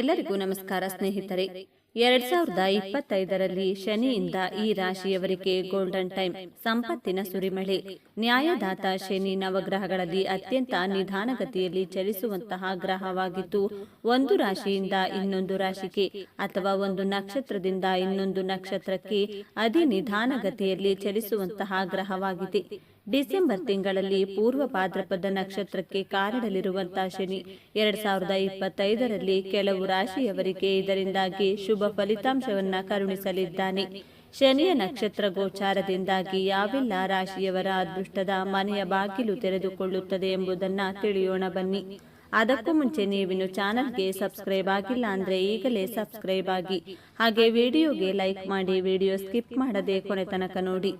ಎಲ್ಲರಿಗೂ ನಮಸ್ಕಾರ ಸ್ನೇಹಿತರೆ. ಎರಡ್ ಸಾವಿರದ ಇಪ್ಪತ್ತೈದರಲ್ಲಿ ಶನಿಯಿಂದ ಈ ರಾಶಿಯವರಿಗೆ ಗೋಲ್ಡನ್ ಟೈಮ್ ಸಂಪತ್ತಿನ ಸುರಿಮಳೆ. ನ್ಯಾಯದಾತ ಶನಿ ನವಗ್ರಹಗಳಲ್ಲಿ ಅತ್ಯಂತ ನಿಧಾನಗತಿಯಲ್ಲಿ ಚಲಿಸುವಂತಹ ಗ್ರಹವಾಗಿದ್ದು ಒಂದು ರಾಶಿಯಿಂದ ಇನ್ನೊಂದು ರಾಶಿಗೆ ಅಥವಾ ಒಂದು ನಕ್ಷತ್ರದಿಂದ ಇನ್ನೊಂದು ನಕ್ಷತ್ರಕ್ಕೆ ಅತಿ ನಿಧಾನಗತಿಯಲ್ಲಿ ಚಲಿಸುವಂತಹ ಗ್ರಹವಾಗಿದೆ. ಡಿಸೆಂಬರ್ ತಿಂಗಳಲ್ಲಿ ಪೂರ್ವ ಭಾದ್ರಪದ ನಕ್ಷತ್ರಕ್ಕೆ ಕಾರಡಲಿರುವಂತಹ ಶನಿ. ಎರಡ್ ಸಾವಿರದ ಇಪ್ಪತ್ತೈದರಲ್ಲಿ ಕೆಲವು ರಾಶಿಯವರಿಗೆ ಇದರಿಂದಾಗಿ ಶುಭ ಫಲಿತಾಂಶವನ್ನ ಕರುಣಿಸಲಿದ್ದಾನೆ. ಶನಿಯ ನಕ್ಷತ್ರ ಗೋಚಾರದಿಂದಾಗಿ ಯಾವೆಲ್ಲ ರಾಶಿಯವರ ಅದೃಷ್ಟದ ಮನೆಯ ಬಾಗಿಲು ತೆರೆದುಕೊಳ್ಳುತ್ತದೆ ಎಂಬುದನ್ನ ತಿಳಿಯೋಣ ಬನ್ನಿ. ಅದಕ್ಕೂ ಮುಂಚೆ ನೀವಿನ್ನು ಚಾನಲ್ಗೆ ಸಬ್ಸ್ಕ್ರೈಬ್ ಆಗಿಲ್ಲ ಅಂದ್ರೆ ಈಗಲೇ ಸಬ್ಸ್ಕ್ರೈಬ್ ಆಗಿ. ಹಾಗೆ ವಿಡಿಯೋಗೆ ಲೈಕ್ ಮಾಡಿ ವಿಡಿಯೋ ಸ್ಕಿಪ್ ಮಾಡದೆ ಕೊನೆ ತನಕ ನೋಡಿ.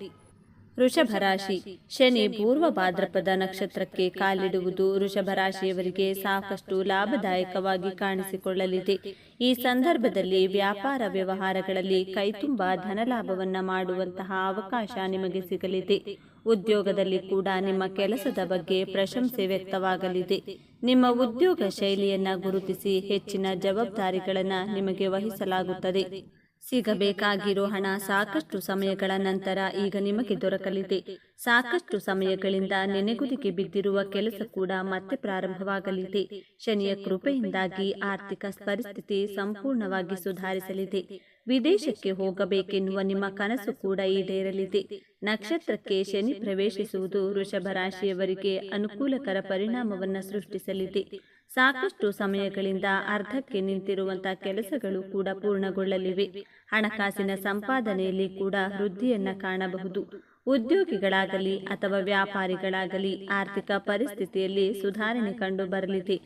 ರಾಶಿ ಶನಿ ಪೂರ್ವ ಭಾದ್ರಪದ ನಕ್ಷತ್ರಕ್ಕೆ ಕಾಲಿಡುವುದು ವೃಷಭ ರಾಶಿಯವರಿಗೆ ಸಾಕಷ್ಟು ಲಾಭದಾಯಕವಾಗಿ ಕಾಣಿಸಿಕೊಳ್ಳಲಿದೆ. ಈ ಸಂದರ್ಭದಲ್ಲಿ ವ್ಯಾಪಾರ ವ್ಯವಹಾರಗಳಲ್ಲಿ ಕೈತುಂಬ ಧನಲಾಭವನ್ನು ಮಾಡುವಂತಹ ಅವಕಾಶ ನಿಮಗೆ ಸಿಗಲಿದೆ. ಉದ್ಯೋಗದಲ್ಲಿ ಕೂಡ ನಿಮ್ಮ ಕೆಲಸದ ಬಗ್ಗೆ ಪ್ರಶಂಸೆ ವ್ಯಕ್ತವಾಗಲಿದೆ. ನಿಮ್ಮ ಉದ್ಯೋಗ ಶೈಲಿಯನ್ನು ಗುರುತಿಸಿ ಹೆಚ್ಚಿನ ಜವಾಬ್ದಾರಿಗಳನ್ನು ನಿಮಗೆ ವಹಿಸಲಾಗುತ್ತದೆ. ಸಿಗಬೇಕಾಗಿರೋ ಹಣ ಸಾಕಷ್ಟು ಸಮಯಗಳ ನಂತರ ಈಗ ನಿಮಗೆ ದೊರಕಲಿದೆ. ಸಾಕಷ್ಟು ಸಮಯಗಳಿಂದ ನೆನೆಗುದಿಗೆ ಬಿದ್ದಿರುವ ಕೆಲಸ ಕೂಡ ಮತ್ತೆ ಪ್ರಾರಂಭವಾಗಲಿದೆ. ಶನಿಯ ಕೃಪೆಯಿಂದಾಗಿ ಆರ್ಥಿಕ ಪರಿಸ್ಥಿತಿ ಸಂಪೂರ್ಣವಾಗಿ ಸುಧಾರಿಸಲಿದೆ. ವಿದೇಶಕ್ಕೆ ಹೋಗಬೇಕೆನ್ನುವ ನಿಮ್ಮ ಕನಸು ಕೂಡ ಈಡೇರಲಿದೆ. ನಕ್ಷತ್ರಕ್ಕೆ ಶನಿ ಪ್ರವೇಶಿಸುವುದು ವೃಷಭ ರಾಶಿಯವರಿಗೆ ಅನುಕೂಲಕರ ಪರಿಣಾಮವನ್ನು ಸೃಷ್ಟಿಸಲಿದೆ. ಸಾಕಷ್ಟು ಸಮಯಗಳಿಂದ ಅರ್ಧಕ್ಕೆ ನಿಂತಿರುವಂತಹ ಕೆಲಸಗಳು ಕೂಡ ಪೂರ್ಣಗೊಳ್ಳಲಿವೆ. ಹಣಕಾಸಿನ ಸಂಪಾದನೆಯಲ್ಲಿ ಕೂಡ ವೃದ್ಧಿಯನ್ನ ಕಾಣಬಹುದು. ಉದ್ಯೋಗಿಗಳಾಗಲಿ ಅಥವಾ ವ್ಯಾಪಾರಿಗಳಾಗಲಿ ಆರ್ಥಿಕ ಪರಿಸ್ಥಿತಿಯಲ್ಲಿ ಸುಧಾರಣೆ ಕಂಡು ಬರಲಿದೆ.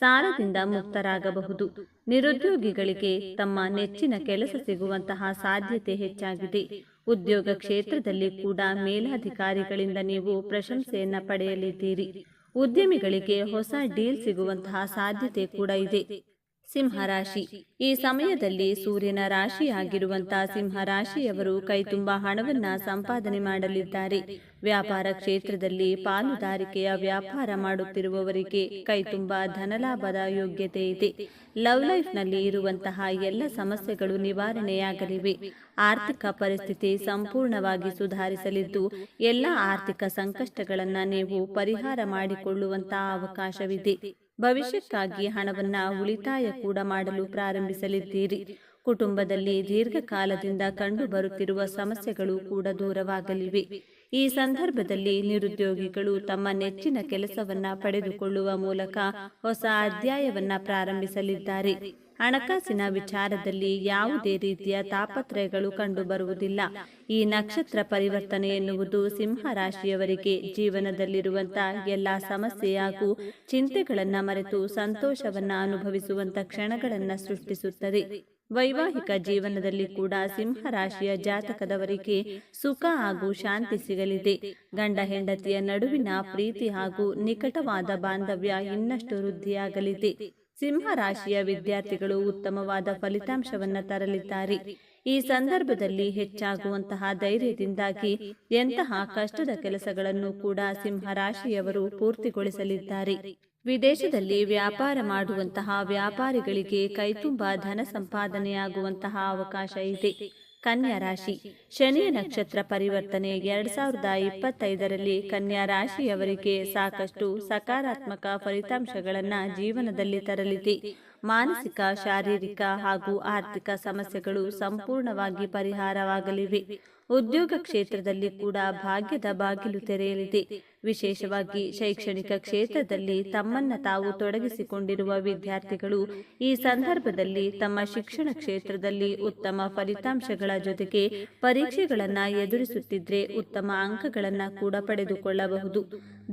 ಸಾಲದಿಂದ ಮುಕ್ತರಾಗಬಹುದು. ನಿರುದ್ಯೋಗಿಗಳಿಗೆ ತಮ್ಮ ನೆಚ್ಚಿನ ಕೆಲಸ ಸಿಗುವಂತಹ ಸಾಧ್ಯತೆ ಹೆಚ್ಚಾಗಿದೆ. ಉದ್ಯೋಗ ಕ್ಷೇತ್ರದಲ್ಲಿ ಕೂಡ ಮೇಲಾಧಿಕಾರಿಗಳಿಂದ ನೀವು ಪ್ರಶಂಸೆಯನ್ನ ಪಡೆಯಲಿದ್ದೀರಿ. ಉದ್ಯಮಿಗಳಿಗೆ ಹೊಸ ಡೀಲ್ ಸಿಗುವಂತಹ ಸಾಧ್ಯತೆ ಕೂಡ ಇದೆ. ಸಿಂಹರಾಶಿ. ಈ ಸಮಯದಲ್ಲಿ ಸೂರ್ಯನ ರಾಶಿಯಾಗಿರುವಂತಹ ಸಿಂಹರಾಶಿಯವರು ಕೈತುಂಬ ಹಣವನ್ನ ಸಂಪಾದನೆ ಮಾಡಲಿದ್ದಾರೆ. ವ್ಯಾಪಾರ ಕ್ಷೇತ್ರದಲ್ಲಿ ಪಾಲುದಾರಿಕೆಯ ವ್ಯಾಪಾರ ಮಾಡುತ್ತಿರುವವರಿಗೆ ಕೈತುಂಬ ಧನಲಾಭದ ಯೋಗ್ಯತೆ ಇದೆ. ಲವ್ ಲೈಫ್ನಲ್ಲಿ ಇರುವಂತಹ ಎಲ್ಲ ಸಮಸ್ಯೆಗಳು ನಿವಾರಣೆಯಾಗಲಿವೆ. ಆರ್ಥಿಕ ಪರಿಸ್ಥಿತಿ ಸಂಪೂರ್ಣವಾಗಿ ಸುಧಾರಿಸಲಿದ್ದು, ಎಲ್ಲ ಆರ್ಥಿಕ ಸಂಕಷ್ಟಗಳನ್ನು ನೀವು ಪರಿಹಾರ ಮಾಡಿಕೊಳ್ಳುವಂತಹ ಅವಕಾಶವಿದೆ. ಭವಿಷ್ಯಕ್ಕಾಗಿ ಹಣವನ್ನ ಉಳಿತಾಯ ಕೂಡ ಮಾಡಲು ಪ್ರಾರಂಭಿಸಲಿದ್ದೀರಿ. ಕುಟುಂಬದಲ್ಲಿ ದೀರ್ಘಕಾಲದಿಂದ ಕಂಡು ಬರುತ್ತಿರುವ ಸಮಸ್ಯೆಗಳು ಕೂಡ ದೂರವಾಗಲಿವೆ. ಈ ಸಂದರ್ಭದಲ್ಲಿ ನಿರುದ್ಯೋಗಿಗಳು ತಮ್ಮ ನೆಚ್ಚಿನ ಕೆಲಸವನ್ನ ಪಡೆದುಕೊಳ್ಳುವ ಮೂಲಕ ಹೊಸ ಅಧ್ಯಾಯವನ್ನ ಪ್ರಾರಂಭಿಸಲಿದ್ದಾರೆ. ಹಣಕಾಸಿನ ವಿಚಾರದಲ್ಲಿ ಯಾವುದೇ ರೀತಿಯ ತಾಪತ್ರಯಗಳು ಕಂಡುಬರುವುದಿಲ್ಲ. ಈ ನಕ್ಷತ್ರ ಪರಿವರ್ತನೆ ಎನ್ನುವುದು ಸಿಂಹ ರಾಶಿಯವರಿಗೆ ಜೀವನದಲ್ಲಿರುವಂತಹ ಎಲ್ಲ ಸಮಸ್ಯೆ ಹಾಗೂ ಚಿಂತೆಗಳನ್ನ ಮರೆತು ಸಂತೋಷವನ್ನ ಅನುಭವಿಸುವಂತ ಕ್ಷಣಗಳನ್ನ ಸೃಷ್ಟಿಸುತ್ತದೆ. ವೈವಾಹಿಕ ಜೀವನದಲ್ಲಿ ಕೂಡ ಸಿಂಹ ರಾಶಿಯ ಜಾತಕದವರಿಗೆ ಸುಖ ಹಾಗೂ ಶಾಂತಿ ಸಿಗಲಿದೆ. ಗಂಡ ಹೆಂಡತಿಯ ನಡುವಿನ ಪ್ರೀತಿ ಹಾಗೂ ನಿಕಟವಾದ ಬಾಂಧವ್ಯ ಇನ್ನಷ್ಟು ವೃದ್ಧಿಯಾಗಲಿದೆ. ಸಿಂಹ ರಾಶಿಯ ವಿದ್ಯಾರ್ಥಿಗಳು ಉತ್ತಮವಾದ ಫಲಿತಾಂಶವನ್ನು ತರಲಿದ್ದಾರೆ. ಈ ಸಂದರ್ಭದಲ್ಲಿ ಹೆಚ್ಚಾಗುವಂತಹ ಧೈರ್ಯದಿಂದಾಗಿ ಎಂತಹ ಕಷ್ಟದ ಕೆಲಸಗಳನ್ನು ಕೂಡ ಸಿಂಹ ರಾಶಿಯವರು ಪೂರ್ತಿಗೊಳಿಸಲಿದ್ದಾರೆ. ವಿದೇಶದಲ್ಲಿ ವ್ಯಾಪಾರ ಮಾಡುವಂತಹ ವ್ಯಾಪಾರಿಗಳಿಗೆ ಕೈತುಂಬ ಧನ ಸಂಪಾದನೆಯಾಗುವಂತಹ ಅವಕಾಶ ಇದೆ. ಕನ್ಯಾ ರಾಶಿ. ಶನಿಯ ನಕ್ಷತ್ರ ಪರಿವರ್ತನೆ ಎರಡ್ ಸಾವಿರದ ಇಪ್ಪತ್ತೈದರಲ್ಲಿ ಕನ್ಯಾ ರಾಶಿಯವರಿಗೆ ಸಾಕಷ್ಟು ಸಕಾರಾತ್ಮಕ ಫಲಿತಾಂಶಗಳನ್ನ ಜೀವನದಲ್ಲಿ ತರಲಿದೆ. ಮಾನಸಿಕ ಶಾರೀರಿಕ ಹಾಗೂ ಆರ್ಥಿಕ ಸಮಸ್ಯೆಗಳು ಸಂಪೂರ್ಣವಾಗಿ ಪರಿಹಾರವಾಗಲಿವೆ. ಉದ್ಯೋಗ ಕ್ಷೇತ್ರದಲ್ಲಿ ಕೂಡ ಭಾಗ್ಯದ ಬಾಗಿಲು ತೆರೆಯಲಿದೆ. ವಿಶೇಷವಾಗಿ ಶೈಕ್ಷಣಿಕ ಕ್ಷೇತ್ರದಲ್ಲಿ ತಮ್ಮನ್ನ ತಾವು ತೊಡಗಿಸಿಕೊಂಡಿರುವ ವಿದ್ಯಾರ್ಥಿಗಳು ಈ ಸಂದರ್ಭದಲ್ಲಿ ತಮ್ಮ ಶಿಕ್ಷಣ ಕ್ಷೇತ್ರದಲ್ಲಿ ಉತ್ತಮ ಫಲಿತಾಂಶಗಳ ಜೊತೆಗೆ ಪರೀಕ್ಷೆಗಳನ್ನು ಎದುರಿಸುತ್ತಿದ್ರೆ ಉತ್ತಮ ಅಂಕಗಳನ್ನು ಕೂಡ ಪಡೆದುಕೊಳ್ಳಬಹುದು.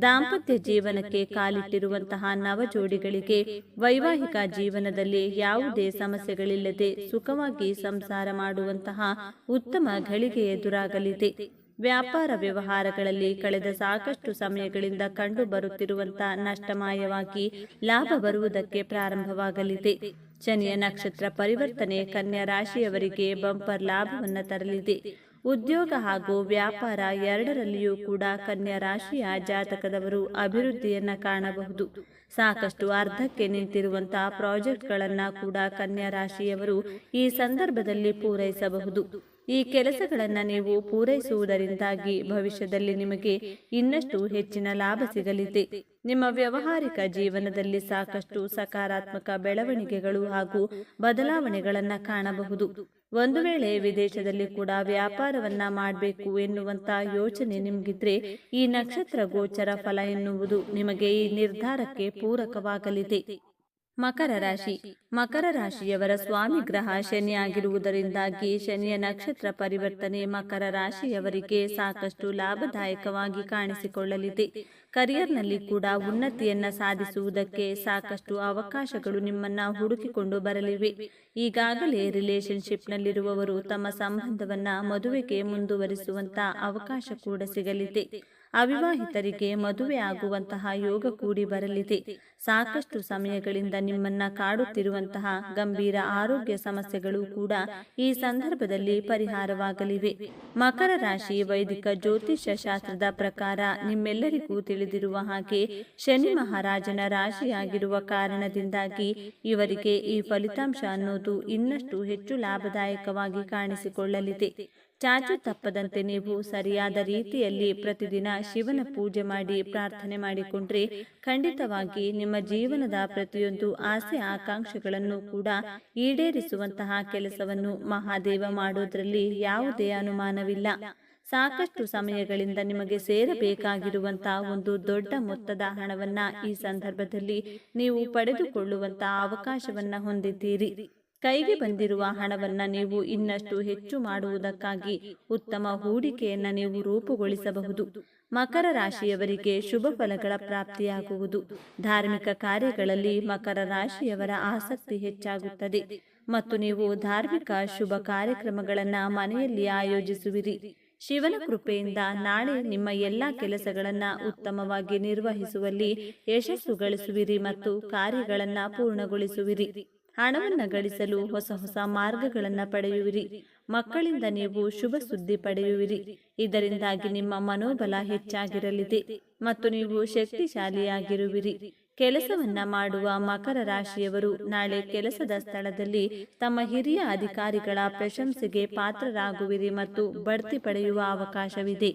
ದಾಂಪತ್ಯ ಜೀವನಕ್ಕೆ ಕಾಲಿಟ್ಟಿರುವಂತಹ ನವಜೋಡಿಗಳಿಗೆ ವೈವಾಹಿಕ ಜೀವನದಲ್ಲಿ ಯಾವುದೇ ಸಮಸ್ಯೆಗಳಿಲ್ಲದೆ ಸುಖವಾಗಿ ಸಂಸಾರ ಮಾಡುವಂತಹ ಉತ್ತಮ ಘಳಿಗೆ ಎದುರಾಗಲಿದೆ. ವ್ಯಾಪಾರ ವ್ಯವಹಾರಗಳಲ್ಲಿ ಕಳೆದ ಸಾಕಷ್ಟು ಸಮಯಗಳಿಂದ ಕಂಡು ಬರುತ್ತಿರುವಂತಹ ನಷ್ಟಮಾಯವಾಗಿ ಲಾಭ ಬರುವುದಕ್ಕೆ ಪ್ರಾರಂಭವಾಗಲಿದೆ. ಶನಿಯ ನಕ್ಷತ್ರ ಪರಿವರ್ತನೆ ಕನ್ಯಾ ರಾಶಿಯವರಿಗೆ ಬಂಪರ್ ಲಾಭವನ್ನು ತರಲಿದೆ. ಉದ್ಯೋಗ ಹಾಗೂ ವ್ಯಾಪಾರ ಎರಡರಲ್ಲಿಯೂ ಕೂಡ ಕನ್ಯಾ ರಾಶಿಯ ಜಾತಕದವರು ಅಭಿವೃದ್ಧಿಯನ್ನ ಕಾಣಬಹುದು. ಸಾಕಷ್ಟು ಅರ್ಧಕ್ಕೆ ನಿಂತಿರುವಂತಹ ಪ್ರಾಜೆಕ್ಟ್ಗಳನ್ನ ಕೂಡ ಕನ್ಯಾ ರಾಶಿಯವರು ಈ ಸಂದರ್ಭದಲ್ಲಿ ಪೂರೈಸಬಹುದು. ಈ ಕೆಲಸಗಳನ್ನು ನೀವು ಪೂರೈಸುವುದರಿಂದಾಗಿ ಭವಿಷ್ಯದಲ್ಲಿ ನಿಮಗೆ ಇನ್ನಷ್ಟು ಹೆಚ್ಚಿನ ಲಾಭ ಸಿಗಲಿದೆ. ನಿಮ್ಮ ವ್ಯಾವಹಾರಿಕ ಜೀವನದಲ್ಲಿ ಸಾಕಷ್ಟು ಸಕಾರಾತ್ಮಕ ಬೆಳವಣಿಗೆಗಳು ಹಾಗೂ ಬದಲಾವಣೆಗಳನ್ನು ಕಾಣಬಹುದು. ಒಂದು ವೇಳೆ ವಿದೇಶದಲ್ಲಿ ಕೂಡ ವ್ಯಾಪಾರವನ್ನ ಮಾಡಬೇಕು ಎನ್ನುವಂತ ಯೋಚನೆ ನಿಮಗಿದ್ರೆ ಈ ನಕ್ಷತ್ರ ಗೋಚರ ಫಲ ಎನ್ನುವುದು ನಿಮಗೆ ಈ ನಿರ್ಧಾರಕ್ಕೆ ಪೂರಕವಾಗಲಿದೆ. ಮಕರ ರಾಶಿ. ಮಕರ ರಾಶಿಯವರ ಸ್ವಾಮಿ ಗ್ರಹ ಶನಿ ಆಗಿರುವುದರಿಂದಾಗಿ ಶನಿಯ ನಕ್ಷತ್ರ ಪರಿವರ್ತನೆ ಮಕರ ರಾಶಿಯವರಿಗೆ ಸಾಕಷ್ಟು ಲಾಭದಾಯಕವಾಗಿ ಕಾಣಿಸಿಕೊಳ್ಳಲಿದೆ. ಕರಿಯರ್ನಲ್ಲಿ ಕೂಡ ಉನ್ನತಿಯನ್ನ ಸಾಧಿಸುವುದಕ್ಕೆ ಸಾಕಷ್ಟು ಅವಕಾಶಗಳು ನಿಮ್ಮನ್ನ ಹುಡುಕಿಕೊಂಡು ಬರಲಿವೆ. ಈಗಾಗಲೇ ರಿಲೇಶನ್ಶಿಪ್ನಲ್ಲಿರುವವರು ತಮ್ಮ ಸಂಬಂಧವನ್ನ ಮದುವೆಗೆ ಮುಂದುವರಿಸುವಂತ ಅವಕಾಶ ಕೂಡ ಸಿಗಲಿದೆ. ಅವಿವಾಹಿತರಿಗೆ ಮದುವೆ ಆಗುವಂತಹ ಯೋಗ ಕೂಡಿ ಬರಲಿದೆ. ಸಾಕಷ್ಟು ಸಮಯಗಳಿಂದ ನಿಮ್ಮನ್ನ ಕಾಡುತ್ತಿರುವಂತಹ ಗಂಭೀರ ಆರೋಗ್ಯ ಸಮಸ್ಯೆಗಳು ಕೂಡ ಈ ಸಂದರ್ಭದಲ್ಲಿ ಪರಿಹಾರವಾಗಲಿವೆ. ಮಕರ ರಾಶಿ ವೈದಿಕ ಜ್ಯೋತಿಷ್ಯ ಶಾಸ್ತ್ರದ ಪ್ರಕಾರ ನಿಮ್ಮೆಲ್ಲರಿಗೂ ತಿಳಿದಿರುವ ಹಾಗೆ ಶನಿ ಮಹಾರಾಜನ ರಾಶಿಯಾಗಿರುವ ಕಾರಣದಿಂದಾಗಿ ಇವರಿಗೆ ಈ ಫಲಿತಾಂಶ ಅನ್ನೋದು ಇನ್ನಷ್ಟು ಹೆಚ್ಚು ಲಾಭದಾಯಕವಾಗಿ ಕಾಣಿಸಿಕೊಳ್ಳಲಿದೆ. ಚಾಚು ತಪ್ಪದಂತೆ ನೀವು ಸರಿಯಾದ ರೀತಿಯಲ್ಲಿ ಪ್ರತಿದಿನ ಶಿವನ ಪೂಜೆ ಮಾಡಿ ಪ್ರಾರ್ಥನೆ ಮಾಡಿಕೊಂಡ್ರೆ ಖಂಡಿತವಾಗಿ ನಿಮ್ಮ ಜೀವನದ ಪ್ರತಿಯೊಂದು ಆಸೆ ಆಕಾಂಕ್ಷೆಗಳನ್ನು ಕೂಡ ಈಡೇರಿಸುವಂತಹ ಕೆಲಸವನ್ನು ಮಹಾದೇವ ಮಾಡೋದ್ರಲ್ಲಿ ಯಾವುದೇ ಅನುಮಾನವಿಲ್ಲ. ಸಾಕಷ್ಟು ಸಮಯಗಳಿಂದ ನಿಮಗೆ ಸೇರಬೇಕಾಗಿರುವಂತಹ ಒಂದು ದೊಡ್ಡ ಮೊತ್ತದ ಹಣವನ್ನ ಈ ಸಂದರ್ಭದಲ್ಲಿ ನೀವು ಪಡೆದುಕೊಳ್ಳುವಂತಹ ಅವಕಾಶವನ್ನ ಹೊಂದಿದ್ದೀರಿ. ಕೈಗೆ ಬಂದಿರುವ ಹಣವನ್ನ ನೀವು ಇನ್ನಷ್ಟು ಹೆಚ್ಚು ಮಾಡುವುದಕ್ಕಾಗಿ ಉತ್ತಮ ಹೂಡಿಕೆಯನ್ನ ನೀವು ರೂಪುಗೊಳಿಸಬಹುದು. ಮಕರ ರಾಶಿಯವರಿಗೆ ಶುಭ ಫಲಗಳ ಪ್ರಾಪ್ತಿಯಾಗುವುದು. ಧಾರ್ಮಿಕ ಕಾರ್ಯಗಳಲ್ಲಿ ಮಕರ ರಾಶಿಯವರ ಆಸಕ್ತಿ ಹೆಚ್ಚಾಗುತ್ತದೆ. ಮತ್ತು ನೀವು ಧಾರ್ಮಿಕ ಶುಭ ಕಾರ್ಯಕ್ರಮಗಳನ್ನ ಮನೆಯಲ್ಲಿ ಆಯೋಜಿಸುವಿರಿ. ಶಿವನ ಕೃಪೆಯಿಂದ ನಾಳೆ ನಿಮ್ಮ ಎಲ್ಲಾ ಕೆಲಸಗಳನ್ನ ಉತ್ತಮವಾಗಿ ನಿರ್ವಹಿಸುವಲ್ಲಿ ಯಶಸ್ಸು ಗಳಿಸುವಿರಿ ಮತ್ತು ಕಾರ್ಯಗಳನ್ನ ಪೂರ್ಣಗೊಳಿಸುವಿರಿ. ಹಣವನ್ನ ಗಳಿಸಲು ಹೊಸ ಹೊಸ ಮಾರ್ಗಗಳನ್ನು ಪಡೆಯುವಿರಿ. ಮಕ್ಕಳಿಂದ ನೀವು ಶುಭ ಸುದ್ದಿ ಪಡೆಯುವಿರಿ. ಇದರಿಂದಾಗಿ ನಿಮ್ಮ ಮನೋಬಲ ಹೆಚ್ಚಾಗಿರಲಿದೆ ಮತ್ತು ನೀವು ಶಕ್ತಿಶಾಲಿಯಾಗಿರುವಿರಿ. ಕೆಲಸವನ್ನ ಮಾಡುವ ಮಕರ ರಾಶಿಯವರು ನಾಳೆ ಕೆಲಸದ ಸ್ಥಳದಲ್ಲಿ ತಮ್ಮ ಹಿರಿಯ ಅಧಿಕಾರಿಗಳ ಪ್ರಶಂಸೆಗೆ ಪಾತ್ರರಾಗುವಿರಿ ಮತ್ತು ಬಡ್ತಿ ಪಡೆಯುವ ಅವಕಾಶವಿದೆ.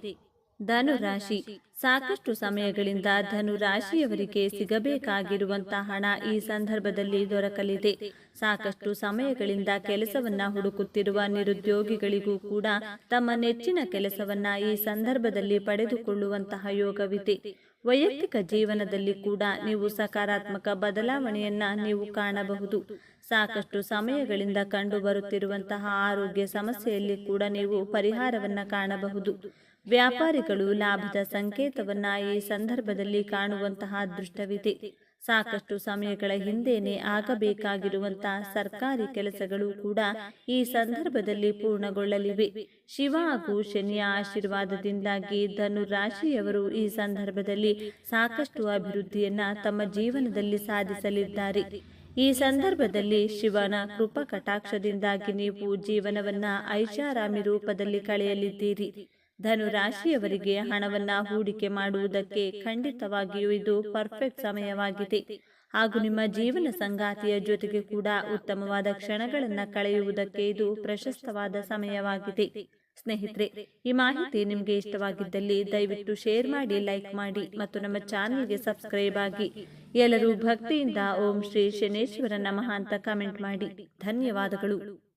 ಧನು ರಾಶಿ ಸಾಕಷ್ಟು ಸಮಯಗಳಿಂದ ಧನು ರಾಶಿಯವರಿಗೆ ಸಿಗಬೇಕಾಗಿರುವಂತಹ ಹಣ ಈ ಸಂದರ್ಭದಲ್ಲಿ ದೊರಕಲಿದೆ. ಸಾಕಷ್ಟು ಸಮಯಗಳಿಂದ ಕೆಲಸವನ್ನ ಹುಡುಕುತ್ತಿರುವ ನಿರುದ್ಯೋಗಿಗಳಿಗೂ ಕೂಡ ತಮ್ಮ ನೆಚ್ಚಿನ ಕೆಲಸವನ್ನ ಈ ಸಂದರ್ಭದಲ್ಲಿ ಪಡೆದುಕೊಳ್ಳುವಂತಹ ಯೋಗವಿದೆ. ವೈಯಕ್ತಿಕ ಜೀವನದಲ್ಲಿ ಕೂಡ ನೀವು ಸಕಾರಾತ್ಮಕ ಬದಲಾವಣೆಯನ್ನ ನೀವು ಕಾಣಬಹುದು. ಸಾಕಷ್ಟು ಸಮಯಗಳಿಂದ ಕಂಡು ಬರುತ್ತಿರುವಂತಹ ಆರೋಗ್ಯ ಸಮಸ್ಯೆಯಲ್ಲಿ ಕೂಡ ನೀವು ಪರಿಹಾರವನ್ನ ಕಾಣಬಹುದು. ವ್ಯಾಪಾರಿಗಳು ಲಾಭದ ಸಂಕೇತವನ್ನ ಈ ಸಂದರ್ಭದಲ್ಲಿ ಕಾಣುವಂತಹ ದೃಷ್ಟವಿದೆ. ಸಾಕಷ್ಟು ಸಮಯಗಳ ಹಿಂದೇನೆ ಆಗಬೇಕಾಗಿರುವಂತಹ ಸರ್ಕಾರಿ ಕೆಲಸಗಳು ಕೂಡ ಈ ಸಂದರ್ಭದಲ್ಲಿ ಪೂರ್ಣಗೊಳ್ಳಲಿವೆ. ಶಿವ ಹಾಗೂ ಶನಿಯ ಆಶೀರ್ವಾದದಿಂದಾಗಿ ಧನು ರಾಶಿಯವರು ಈ ಸಂದರ್ಭದಲ್ಲಿ ಸಾಕಷ್ಟು ಅಭಿವೃದ್ಧಿಯನ್ನ ತಮ್ಮ ಜೀವನದಲ್ಲಿ ಸಾಧಿಸಲಿದ್ದಾರೆ. ಈ ಸಂದರ್ಭದಲ್ಲಿ ಶಿವನ ಕೃಪಾ ಕಟಾಕ್ಷದಿಂದಾಗಿ ನೀವು ಜೀವನವನ್ನ ಐಷಾರಾಮಿ ರೂಪದಲ್ಲಿ ಕಳೆಯಲಿದ್ದೀರಿ. ಧನು ರಾಶಿಯವರಿಗೆ ಹಣವನ್ನ ಹೂಡಿಕೆ ಮಾಡುವುದಕ್ಕೆ ಖಂಡಿತವಾಗಿಯೂ ಇದು ಪರ್ಫೆಕ್ಟ್ ಸಮಯವಾಗಿದೆ. ಹಾಗೂ ನಿಮ್ಮ ಜೀವನ ಸಂಗಾತಿಯ ಜೊತೆಗೆ ಕೂಡ ಉತ್ತಮವಾದ ಕ್ಷಣಗಳನ್ನ ಕಳೆಯುವುದಕ್ಕೆ ಇದು ಪ್ರಶಸ್ತವಾದ ಸಮಯವಾಗಿದೆ. ಸ್ನೇಹಿತರೆ, ಈ ಮಾಹಿತಿ ನಿಮಗೆ ಇಷ್ಟವಾಗಿದ್ದಲ್ಲಿ ದಯವಿಟ್ಟು ಶೇರ್ ಮಾಡಿ ಲೈಕ್ ಮಾಡಿ ಮತ್ತು ನಮ್ಮ ಚಾನೆಲ್ಗೆ ಸಬ್ಸ್ಕ್ರೈಬ್ ಆಗಿ. ಎಲ್ಲರೂ ಭಕ್ತಿಯಿಂದ ಓಂ ಶ್ರೀ ಶನೇಶ್ವರ ನಮಃ ಅಂತ ಕಮೆಂಟ್ ಮಾಡಿ. ಧನ್ಯವಾದಗಳು.